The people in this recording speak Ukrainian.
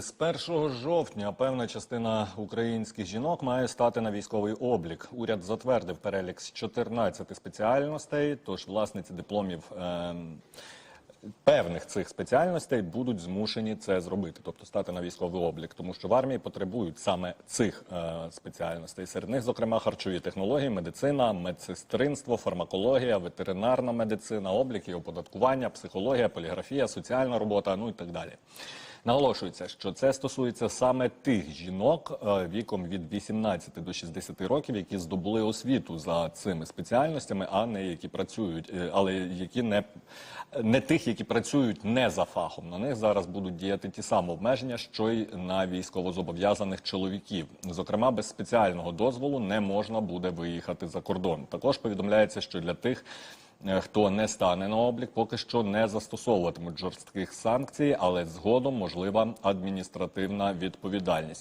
З 1 жовтня певна частина українських жінок має стати на військовий облік. Уряд затвердив перелік з 14 спеціальностей. Тож власниці дипломів ем, певних цих спеціальностей будуть змушені це зробити, тобто стати на військовий облік, тому що в армії потребують саме цих е, спеціальностей. Серед них, зокрема, харчові технології, медицина, медсестринство, фармакологія, ветеринарна медицина, облік і оподаткування, психологія, поліграфія, соціальна робота, ну і так далі. Наголошується, що це стосується саме тих жінок е, віком від 18 до 60 років, які здобули освіту за цими спеціальностями, а не які працюють, е, але які не, не тих, які працюють не за фахом. На них зараз будуть діяти ті самі обмеження, що й на військовозобов'язаних чоловіків. Зокрема, без спеціального дозволу не можна буде виїхати за кордон. Також повідомляється, що для тих. Е, Хто не стане на облік, поки що не застосовуватимуть жорстких санкцій, але згодом можлива адміністративна відповідальність.